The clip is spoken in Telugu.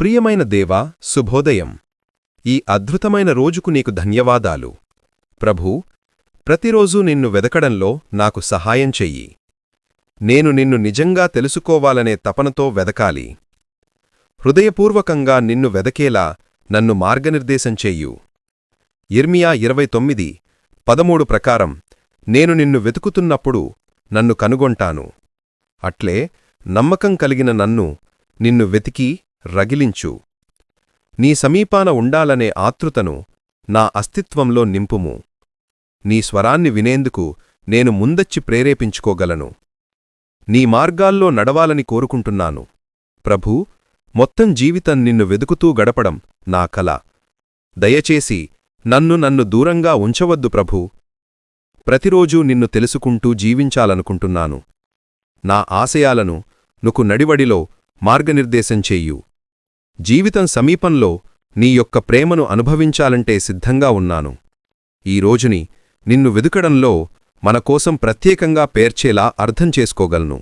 ప్రియమైన దేవా శుభోదయం. ఈ అద్భుతమైన రోజుకు నీకు ధన్యవాదాలు. ప్రభూ ప్రతిరోజూ నిన్ను వెదకడంలో నాకు సహాయం చెయ్యి. నేను నిన్ను నిజంగా తెలుసుకోవాలనే తపనతో వెదకాలి. హృదయపూర్వకంగా నిన్ను వెదకేలా నన్ను మార్గనిర్దేశం చెయ్యు. ఇర్మియా ఇరవై తొమ్మిది పదమూడు ప్రకారం నేను నిన్ను వెతుకుతున్నప్పుడు నన్ను కనుగొంటాను. అట్లే నమ్మకం కలిగిన నన్ను నిన్ను వెతికి రగిలించు. నీ సమీపాన ఉండాలనే ఆతృతను నా అస్తిత్వంలో నింపుము. నీ స్వరాన్ని వినేందుకు నేను ముందచ్చి ప్రేరేపించుకోగలను. నీ మార్గాల్లో నడవాలని కోరుకుంటున్నాను. ప్రభూ మొత్తం జీవితం నిన్ను వెదుకుతూ గడపడం నా కల. దయచేసి నన్ను నన్ను దూరంగా ఉంచవద్దు ప్రభూ. ప్రతిరోజూ నిన్ను తెలుసుకుంటూ జీవించాలనుకుంటున్నాను. నా ఆశయాలను నుకు నడివడిలో మార్గనిర్దేశం చెయ్యు జీవితం సమీపంలో నీ యొక్క ప్రేమను అనుభవించాలంటే సిద్ధంగా ఉన్నాను. ఈ రోజుని నిన్ను వెదుకడంలో మనకోసం ప్రత్యేకంగా పేర్చేలా అర్థం చేసుకోగలను.